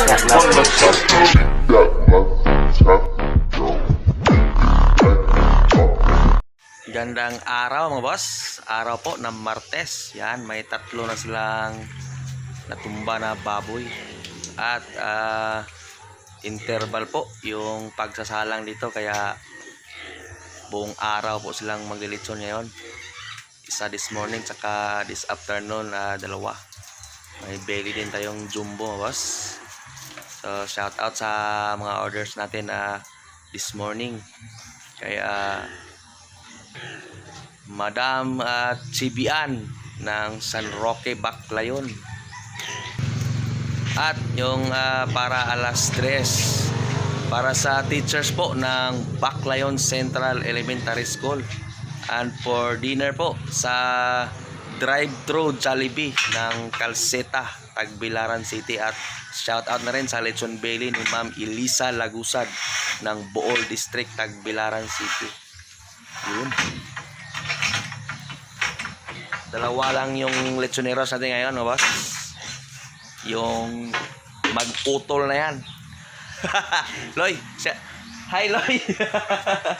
Gandang araw mga boss. Araw po ng Martes. Yan, may tatlo na silang natumba na baboy. At ah, interval po yung pagsasalang dito kaya buong araw po silang maglilitson ngayon. Isa this morning tsaka this afternoon ah, dalawa. May belly din tayong jumbo boss. So shout out sa mga orders natin na this morning. Kaya Madam at Sibian ng San Roque Baclayon. At yung ah, para alas 3 para sa teachers po ng Baclayon Central Elementary School. And for dinner po sa drive-thru Jollibee ng Calceta, Tagbilaran City at shout out na rin sa Lechon Belly ni Ma'am Elisa Lagusad ng Bool District, Tagbilaran City. Yun. Dalawa lang yung lechoneros natin ngayon, no, boss? Yung mag-utol na yan. Loy. Hi, Loy.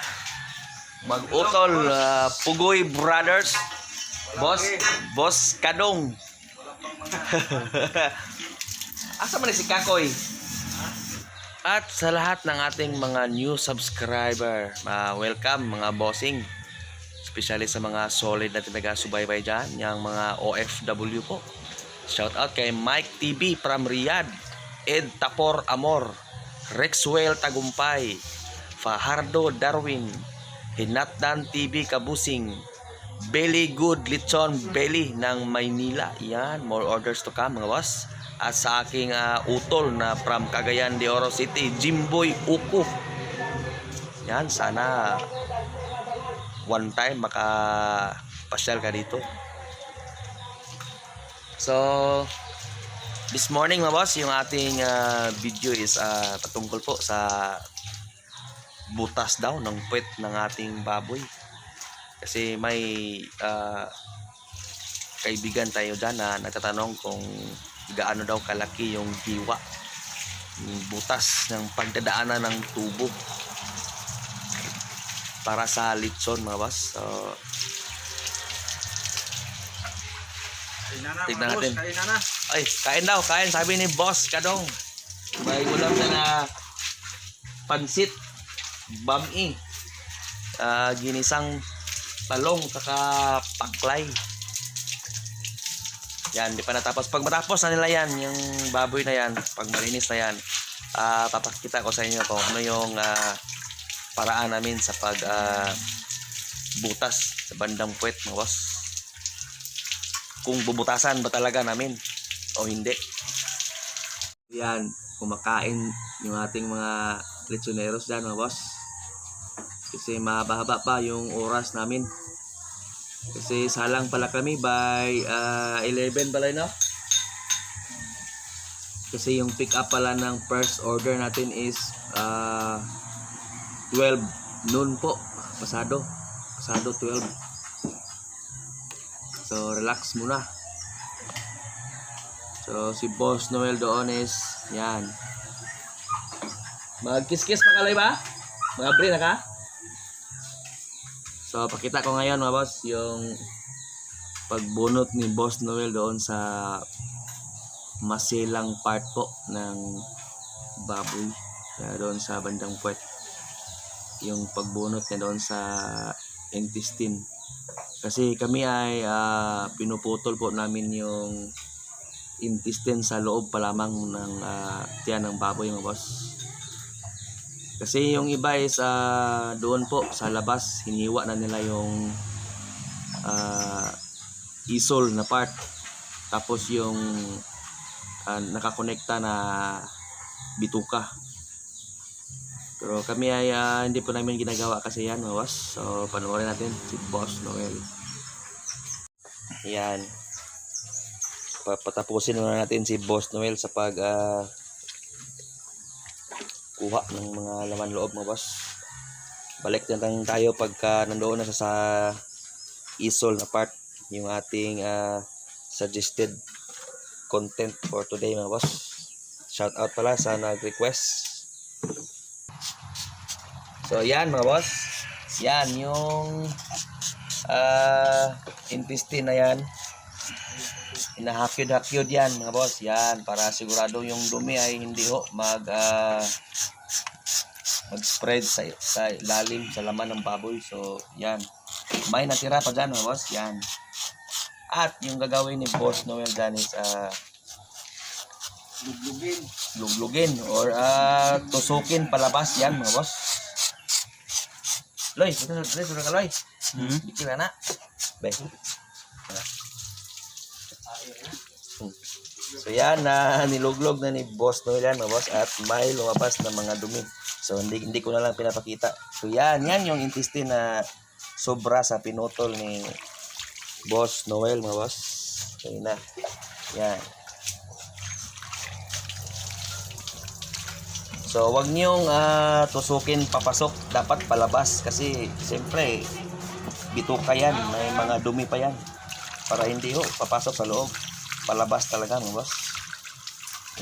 mag-utol. uh, Pugoy Brothers. Boss, Boss Kadong. Asa man si Kakoy? At sa lahat ng ating mga new subscriber, uh, welcome mga bossing. Especially sa mga solid na taga-subaybay dyan, yung mga OFW po. Shout out kay Mike TV from Riyadh, Ed Tapor Amor, Rexwell Tagumpay, Fajardo Darwin, Hinatdan TV Kabusing, Belly Good Lechon Belly ng Maynila. Yan, more orders to come mga boss. At sa aking ah, utol na from Cagayan de Oro City, Jimboy Uko. Yan, sana one time maka pasyal ka dito. So, this morning mga boss, yung ating ah, video is ah, patungkol po sa butas daw ng puwet ng ating baboy. Kasi may ah, kaibigan tayo dyan na nagtatanong kung gaano daw kalaki yung diwa yung butas ng pagdadaanan ng tubo para sa litson mga boss. So, Tignan natin. ay, kain daw, kain. Sabi ni Boss Kadong. May ulam na na pansit, bami, ah, ginisang talong, saka paklay. Yan, di pa natapos. Pag matapos na nila yan, yung baboy na yan, pag malinis na yan, ah, papakita ko sa inyo kung ano yung ah, paraan namin sa pag ah, butas sa bandang puwet mga boss kung bubutasan ba talaga namin o hindi yan kumakain yung ating mga lechoneros dyan mga boss kasi mahaba-haba pa yung oras namin. Kasi salang pala kami by ah, 11 pala no? Kasi yung pick up pala ng first order natin is ah 12 noon po. Pasado. Pasado 12 so relax muna. So si boss Noel doon is yan. Magkiskis pa kalay ba? mag-abri na ka? So pakita ko ngayon mga boss yung pagbunot ni boss Noel doon sa masilang part po ng baboy. Kaya doon sa bandang puwet yung pagbunot niya doon sa intestine. Kasi kami ay ah, pinuputol po namin yung intestine sa loob pa lamang ng ah, tiyan ng baboy mga boss kasi yung iba is ah, doon po sa labas hiniwa na nila yung ah, isol na part tapos yung ah, nakakonekta na bituka pero kami ay ah, hindi po namin ginagawa kasi yan, boss. So, panoorin natin si Boss Noel. Yan. Papatapusin muna natin si Boss Noel sa pag ah, kuha ng mga laman loob, mga boss. Balik na lang tayo pagka nandoon na sa, sa isol na part yung ating ah, suggested content for today, mga boss. Shout out pala sa nag-request. So, yan mga boss. Yan yung ah intestine na yan. Hinahakyod-hakyod yan mga boss. Yan, para sigurado yung dumi ay hindi ho mag ah, mag-spread sa, sa lalim sa laman ng baboy. So, yan. May natira pa dyan mga boss. Yan. At yung gagawin ni Boss Noel dyan is ah, Luglugin. luglugin or ah, tusukin palabas yan mga boss. Loy, ito na, ito na ka Loy. Hmm? Bikil na na. Bay. So yan na niluglog na ni Boss Noel yan mga boss at may lumabas na mga dumi. So hindi hindi ko na lang pinapakita. So yan, yan yung intestine na sobra sa pinutol ni Boss Noel mga boss. Yun na. Yan. So, wag niyong ah, tusukin papasok. Dapat palabas kasi siyempre bituka yan. May mga dumi pa yan. Para hindi ho, papasok sa loob. Palabas talaga, mga boss.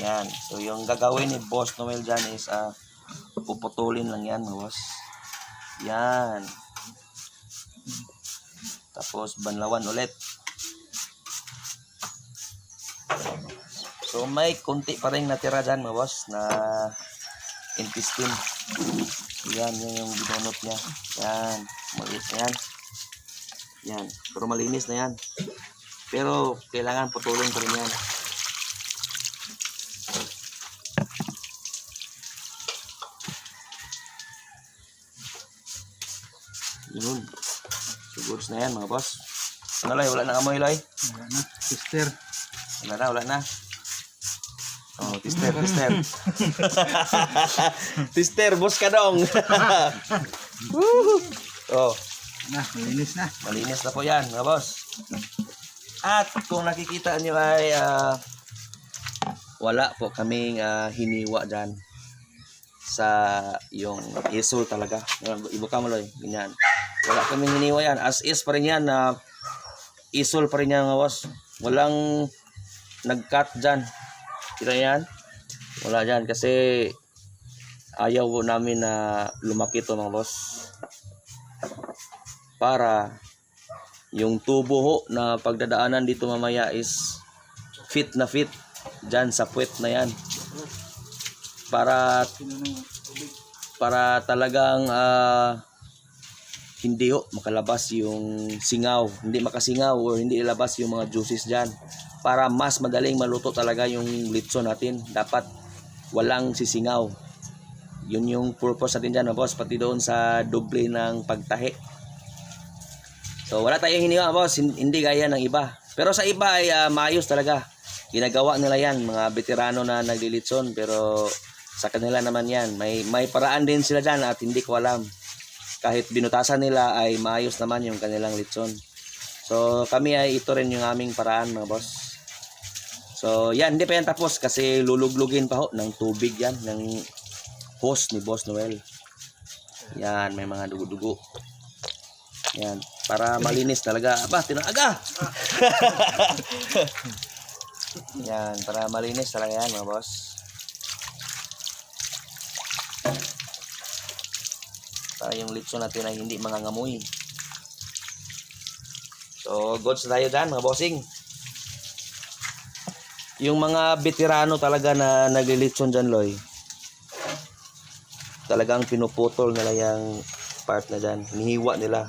Yan. So, yung gagawin ni Boss Noel dyan is ah, puputulin lang yan, mga boss. Yan. Tapos, banlawan ulit. So, may kunti pa rin natira dyan, mga boss, na intestine. Yan, yan yung binunot niya. Yan, maliit na yan. Yan, pero malinis na yan. Pero kailangan putulin pa rin yan. Yun. Siguro na yan mga boss. Ano Loy? Wala na amoy Loy? Wala na. Sister. Wala na, wala na. Oh, tister, tister. tister, boss ka dong. Oh, Na, malinis na. malinis na po yan, mga boss. At kung nakikita nyo ay ah, wala po kaming ah, hiniwa dyan sa yung isol talaga. Ibo ka mo Loy, ganyan. Wala kaming hiniwa yan. As is pa rin yan na isol pa rin yan boss. Walang nag-cut dyan. Kita yan? Wala dyan kasi ayaw namin na lumaki to mga boss. Para yung tubo ho na pagdadaanan dito mamaya is fit na fit dyan sa puwet na yan. Para para talagang ah, hindi ho makalabas yung singaw, hindi makasingaw or hindi ilabas yung mga juices diyan. Para mas madaling maluto talaga yung litson natin, dapat walang sisingaw. Yun yung purpose natin diyan, boss, pati doon sa doble ng pagtahi. So wala tayong hiniwa, boss, Hin- hindi gaya ng iba. Pero sa iba ay ah, maayos talaga. Ginagawa nila yan, mga veterano na naglilitson, pero sa kanila naman yan. May, may paraan din sila dyan at hindi ko alam kahit binutasan nila ay maayos naman yung kanilang litson. So kami ay ito rin yung aming paraan mga boss. So yan, hindi pa yan tapos kasi luluglugin pa ho ng tubig yan, ng hose ni Boss Noel. Yan, may mga dugo-dugo. Yan, para malinis talaga. Aba, tinaga! yan, para malinis talaga yan mga boss. Para yung litson natin ay hindi mangangamoy. So, goods na tayo dyan, mga bossing. Yung mga veterano talaga na naglilitson dyan, Loy, talagang pinuputol nila yung part na dyan. Hinihiwa nila.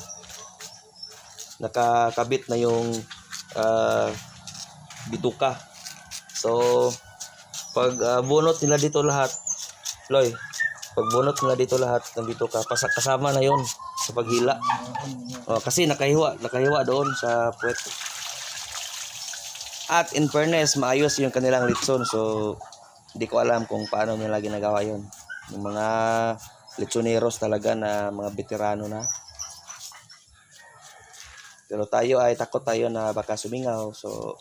Nakakabit na yung ah, bituka. So, pag ah, bunot nila dito lahat, Loy, pagbunot nila dito lahat bituka, pasak kasama na yon sa paghila. Oh, kasi nakahiwa, nakahiwa doon sa puwet. At in fairness, maayos yung kanilang litson. So, hindi ko alam kung paano nila ginagawa yon. Yung mga litsoneros talaga na mga veterano na. Pero tayo ay takot tayo na baka sumingaw. So,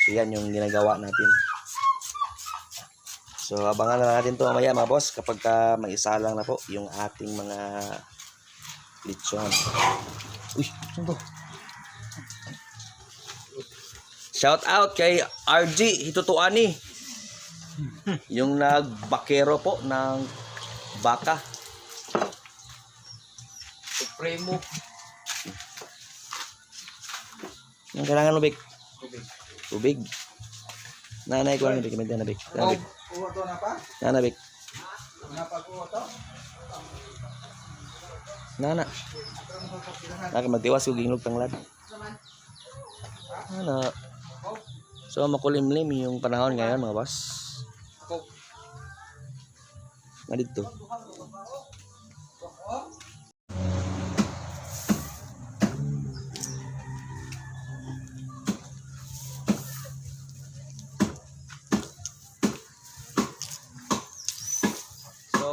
so yan yung ginagawa natin. So, abangan na natin to mamaya mga boss kapag ka may isa lang na po yung ating mga lechon. Uy, saan to? Shout out kay RG Hitutuani. Yung nagbakero po ng baka. Supremo. Yung kailangan mo, Bik? Tubig. Tubig. Nanay ko lang, Bik. May na, Bik. Oh, Nanay, uwa to na pa? Nana, Bik. Napag-uwa to? Nana. Naka magtiwas ko ginglog tanglad. Ano? So makulimlim yung panahon ngayon mga boss. Nga dito.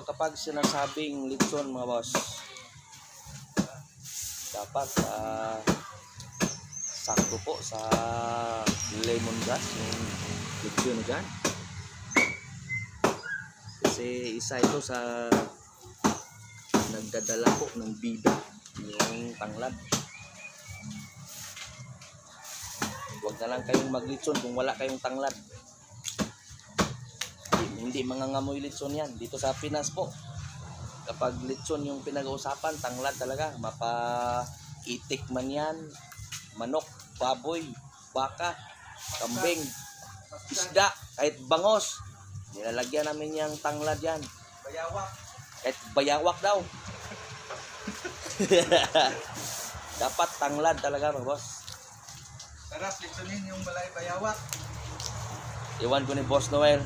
Kapag sinasabing litson mga boss, dapat ah sakto po sa lemongrass yung litson dyan. Kasi isa ito sa nagdadala po ng bida yung tanglad. Huwag na lang kayong maglitson kung wala kayong tanglad. Hindi, mangangamoy litson yan. Dito sa Pinas po, kapag litson yung pinag-uusapan, tanglad talaga. Mapa-itik man yan, manok, baboy, baka, kambing, isda, kahit bangos. Nilalagyan namin yung tanglad yan. Bayawak. Kahit bayawak daw. Dapat tanglad talaga mga boss. Sarap litsunin yung balay bayawak. Iwan ko ni Boss Noel.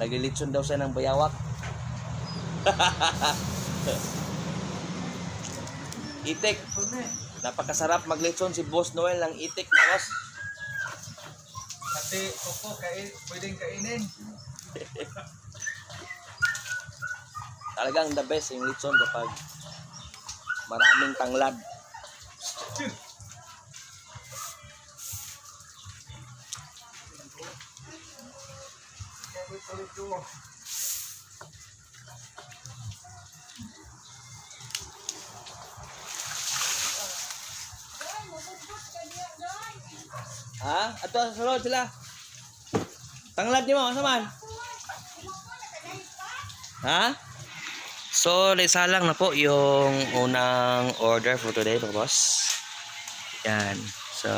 Naglilitson daw siya ng bayawak. itik. Napakasarap maglitson si Boss Noel ng itik na boss. Pati upo, kain, pwedeng kainin. Talagang the best yung litson kapag maraming tanglad. Ko. Ha? Ato sa sulod sila. Tanglad niyo mo, saman. Ha? So, isa lang na po yung unang order for today, mga boss. Yan. So,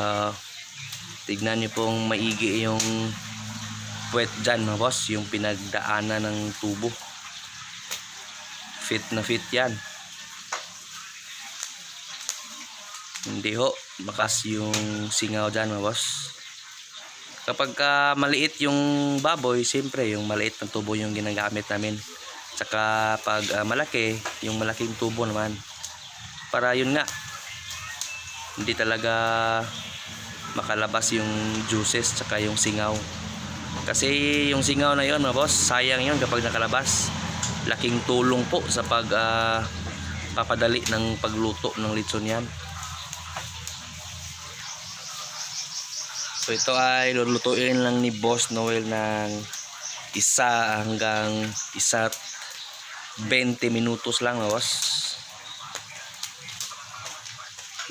tignan niyo pong maigi yung puwet dyan, mga boss. Yung pinagdaanan ng tubo. Fit na fit yan. Hindi ho, makas yung singaw dyan mga boss. Kapag ka maliit yung baboy, siyempre yung maliit na tubo yung ginagamit namin. Tsaka pag ah, malaki, yung malaking tubo naman. Para yun nga, hindi talaga makalabas yung juices tsaka yung singaw. Kasi yung singaw na yun mga boss, sayang yun kapag nakalabas. Laking tulong po sa pag ah, papadali ng pagluto ng litson yan. So ito ay lulutuin lang ni Boss Noel ng isa hanggang isa 20 minutos lang no, boss.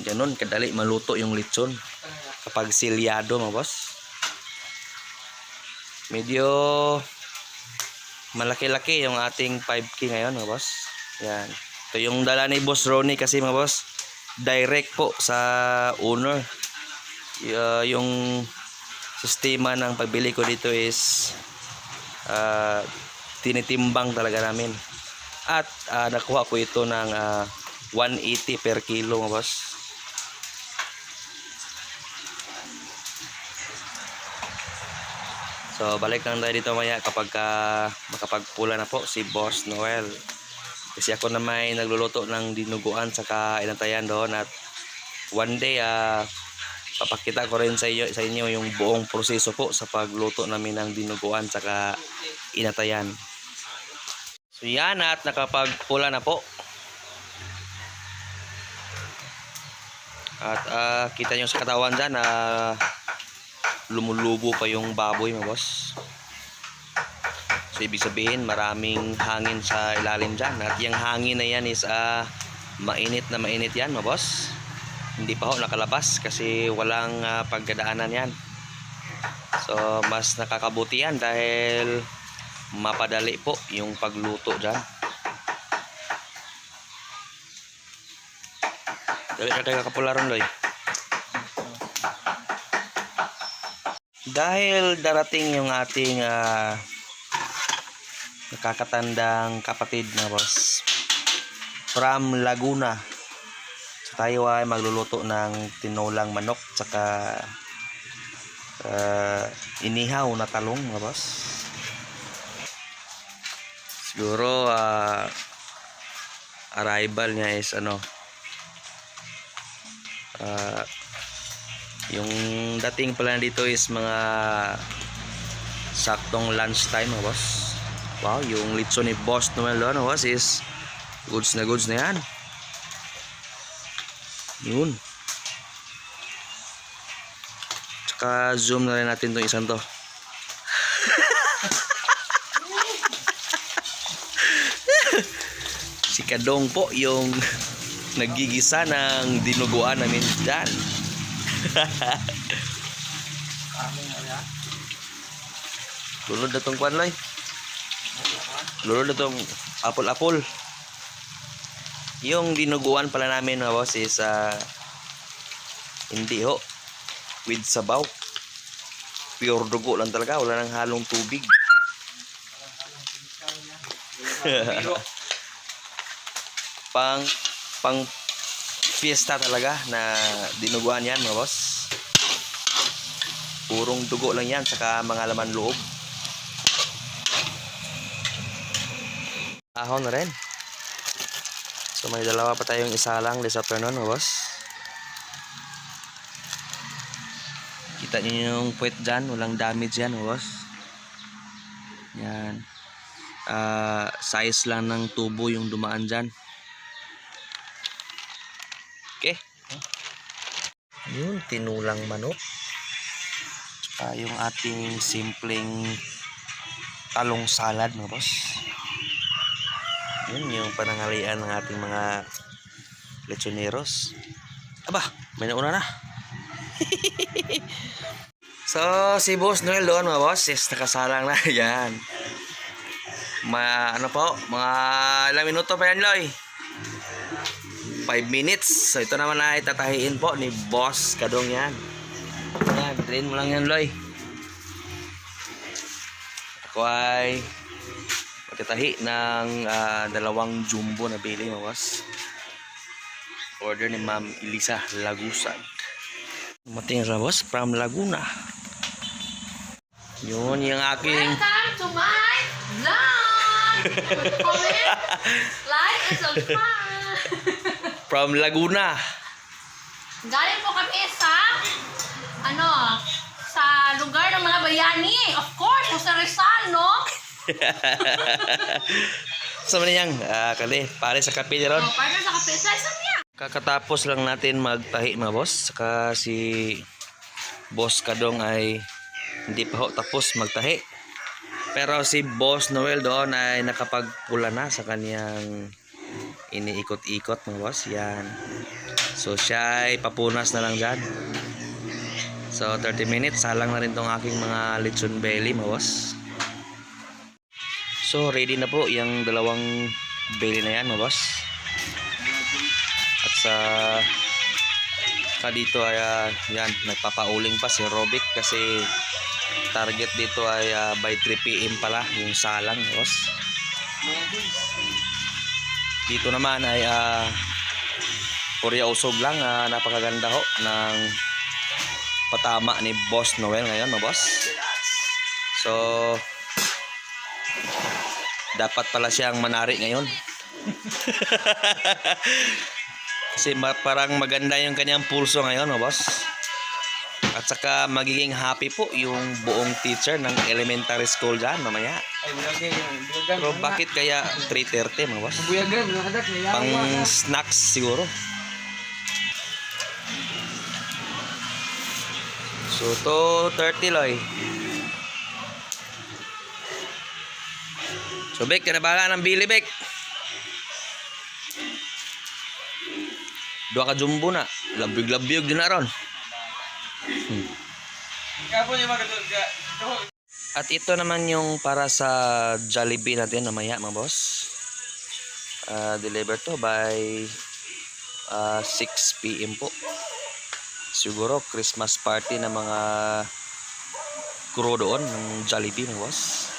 Ganon kadali maluto yung litson kapag silyado mga boss. Medyo malaki-laki yung ating 5K ngayon mga boss. Yan. Ito yung dala ni Boss Ronnie kasi mga boss. Direct po sa owner uh, yung sistema ng pagbili ko dito is uh, tinitimbang talaga namin at uh, nakuha ko ito ng uh, 180 per kilo mga boss so balik lang tayo dito maya kapag uh, makapagpula na po si Boss Noel kasi ako na may nagluluto ng dinuguan saka inantayan doon at one day ah papakita ko rin sa inyo, sa inyo yung buong proseso po sa pagluto namin ng dinuguan saka inatayan. So yan at nakapagpula na po. At ah, kita nyo sa katawan dyan na lumulubo pa yung baboy mga boss. So ibig sabihin maraming hangin sa ilalim dyan. At yung hangin na yan is ah, mainit na mainit yan mga boss hindi pa ho nakalabas kasi walang uh, pagdadaanan yan so mas nakakabuti yan dahil mapadali po yung pagluto dyan. Dali na tayo kapularan, Loy. Dahil darating yung ating ah, nakakatandang kapatid na boss from Laguna. So tayo ay magluluto ng tinolang manok tsaka ah, inihaw na talong mga boss. Siguro ah, arrival niya is ano ah, yung dating pala dito is mga saktong lunch time mga boss. Wow, yung litson ni Boss Noel doon boss is goods na goods na yan. Yun. Tsaka zoom na rin natin itong isang to. si Kadong po yung nagigisa ng dinuguan namin dyan. Lulod na tong kwan, Loy. Lulod na tong apple-apple. Yung dinuguan pala namin, mga boss, is ah, hindi ho. With sabaw. Pure dugo lang talaga. Wala nang halong tubig. pang pang fiesta talaga na dinuguan yan mga boss. Purong dugo lang yan saka mga laman loob. Ahon na rin. So may dalawa pa tayong isa lang this afternoon mga boss. Kita niyo yung puwet dyan walang damage yan mga boss. Yan. Ah, size lang ng tubo yung dumaan dyan Okay. Yun, tinulang manok. Tsaka yung ating simpleng talong salad, mga boss. Yun yung panangalian ng ating mga lechoneros. Aba, may nauna na. so, si Boss Noel doon, mga boss, is nakasalang na. Yan. Ma, ano po, mga ilang minuto pa yan, Loy. 5 minutes. So ito naman ay tatahiin po ni Boss Kadong yan. Yan, drain mo lang yan, Loy. Ako ay magtatahi ng ah, dalawang jumbo na bili, mga boss. Order ni Ma'am Elisa Lagusad. Mating sa boss from Laguna. Yun yung aking Welcome to my vlog! Comment, like, and subscribe! from Laguna. Galing po kami sa, ano, sa lugar ng mga bayani. Of course, sa Rizal, no? Sa man niyang, ah, kali, pare sa kape niya ron. Oh, partner sa kape. Sa isang niya. Kakatapos lang natin magtahi mga boss. Saka si Boss Kadong ay hindi pa ho tapos magtahi. Pero si Boss Noel doon ay nakapagpula na sa kaniyang iniikot-ikot mga boss. Yan. So siya ay papunas na lang dyan. So 30 minutes, salang na rin tong aking mga lechon belly mga boss. So ready na po yung dalawang belly na yan mga boss. At sa ka dito ay ah, yan, nagpapauling pa si Robic kasi target dito ay ah, by 3 PM pala yung salang, boss. Dito naman ay uh, Korea usog lang, ah, napakaganda ho ng patama ni Boss Noel ngayon, mga boss. So dapat pala siyang manari ngayon. Kasi parang maganda yung kanyang pulso ngayon, no, boss? At saka magiging happy po yung buong teacher ng elementary school dyan mamaya. Ay, bulagay. Buyagan. Pero bakit kaya 3.30 mga boss? Buyagan, anak. Pang snacks siguro. So, to 30 loy. So, Bek, kinabala ng Billy, Bek. Dua ka jumbo na. Labig-labig din na ron. At ito naman yung para sa Jollibee natin mamaya mga boss. Ah, deliver to by ah, 6 p.m. po. Siguro Christmas party ng mga crew doon ng Jollibee mga boss.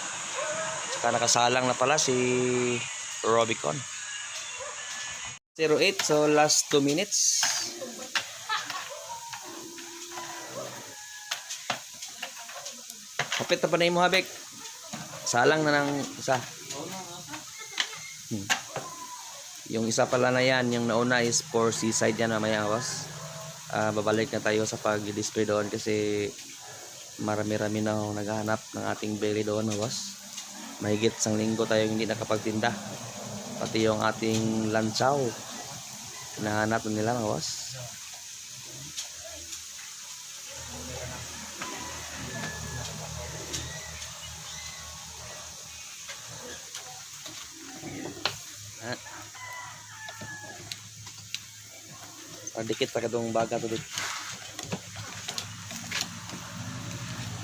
Saka nakasalang na pala si Robicon. 08 so last 2 minutes. Kapit na pa na mo habik. Salang na ng isa. Hmm. Yung isa pala na yan, yung nauna is for seaside yan mamaya boss. Ah, babalik na tayo sa pag-display doon kasi marami-rami na akong naghahanap ng ating belly doon boss. Mahigit sang linggo tayo hindi nakapagtinda. Pati yung ating lanchaw. Nahanap na nila mga Padikit pa katong baga to dito.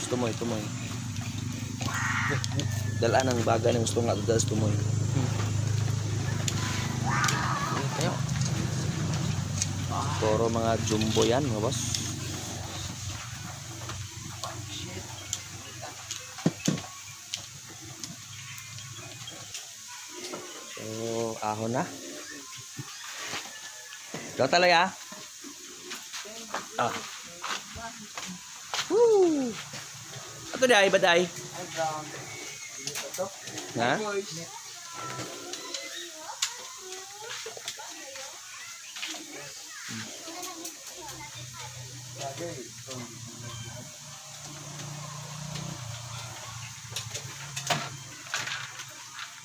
Gusto mo, ito mo. eh. Dalaan ang baga ng gusto nga, dalas gusto mo. eh. Ayan kayo. Puro mga jumbo yan, mga boss. So, ahon na. Ikaw talaga. Ah. Woo! Ato day, baday. Ha?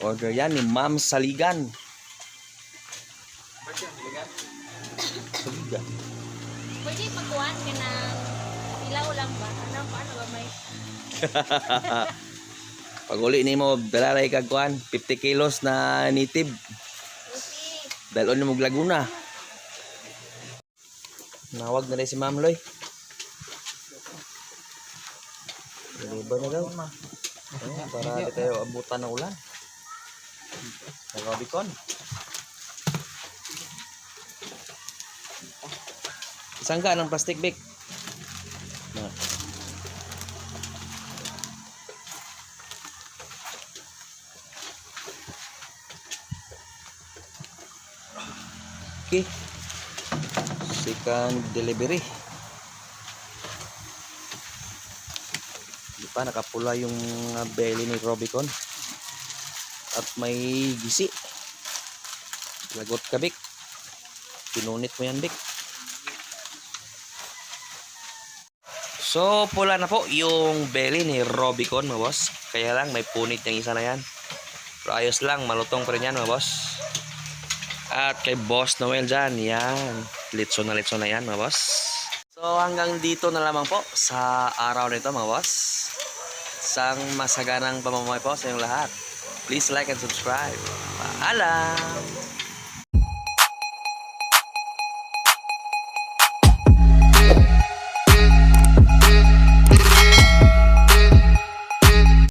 Order yan ni Ma'am. Saligan. Pwede magkuhan ka ng ilaw lang ba? Ano, paano ba may... Pag uli ni mo, dalalay kag kuan, 50 kilos na. Okay. Dalon mo Laguna. Nawag na rin si Ma'am Loy. Deliver na daw. Para di tayo abutan ng ulan. Sa Robicon. Isang ka ng plastic bag. Okay. Second delivery. Di pa nakapula yung uh, belly ni Robicon. At may gisi. Lagot ka, Bik. Pinunit mo yan, Bik. So, pula na po yung belly ni Robicon, mga boss. Kaya lang, may punit yung isa na yan. Pero ayos lang, malutong pa rin yan, mga boss. At kay Boss Noel dyan, yan. Litso na litso na yan, mga boss. So, hanggang dito na lamang po sa araw nito, mga boss. Isang masaganang pamamahay po sa inyong lahat. Please like and subscribe. Paalam!